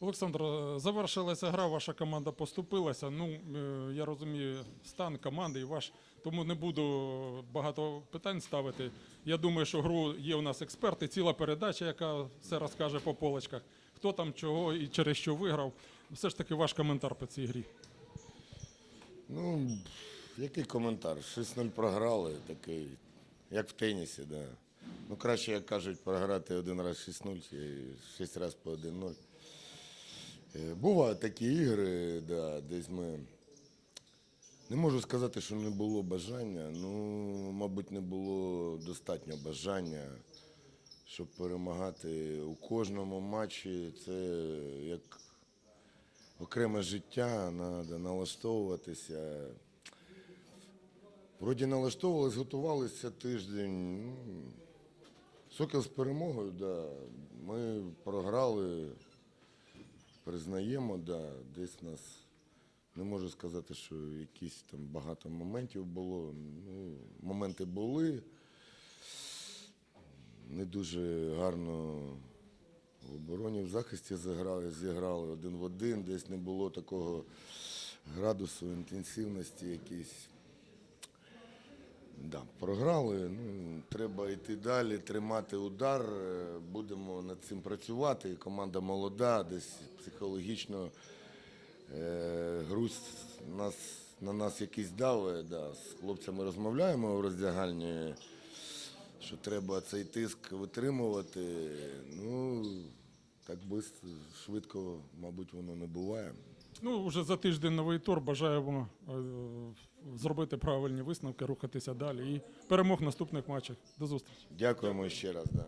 Олександр, е, завершилася гра, ваша команда поступилася. Ну, е, я розумію, стан команди і ваш, тому не буду багато питань ставити. Я думаю, що гру є у нас експерти, ціла передача, яка все розкаже по полочках. Хто там чого і через що виграв. Все ж таки ваш коментар по цій грі. Ну, який коментар? 6-0 програли, такий, як в тенісі, да. Ну, краще, як кажуть, програти один раз 6-0, чи 6 разів по 1-0. Е, Бувають такі ігри, да, десь ми. Не можу сказати, що не було бажання. Ну, мабуть, не було достатньо бажання, щоб перемагати у кожному матчі. Це як окреме життя, треба налаштовуватися. Вроді налаштовувались, готувалися тиждень. Ну, Сокіл з перемогою, да. Ми програли, признаємо, да. десь нас. Не можу сказати, що якісь там багато моментів було. Ну, моменти були. Не дуже гарно в обороні, в захисті зіграли, зіграли один в один, десь не було такого градусу інтенсивності якийсь. Да, програли. Ну, треба йти далі, тримати удар. е, Будемо над цим працювати. Команда молода, десь психологічно е, груз нас, на нас якийсь даве. Да. З хлопцями розмовляємо в роздягальні, що треба цей тиск витримувати. Ну, так бис- швидко, мабуть, воно не буває. Ну, вже за тиждень новий тур. Бажаємо е, зробити правильні висновки, рухатися далі і перемог в наступних матчах. До зустрічі. Дякуємо ще раз. Да.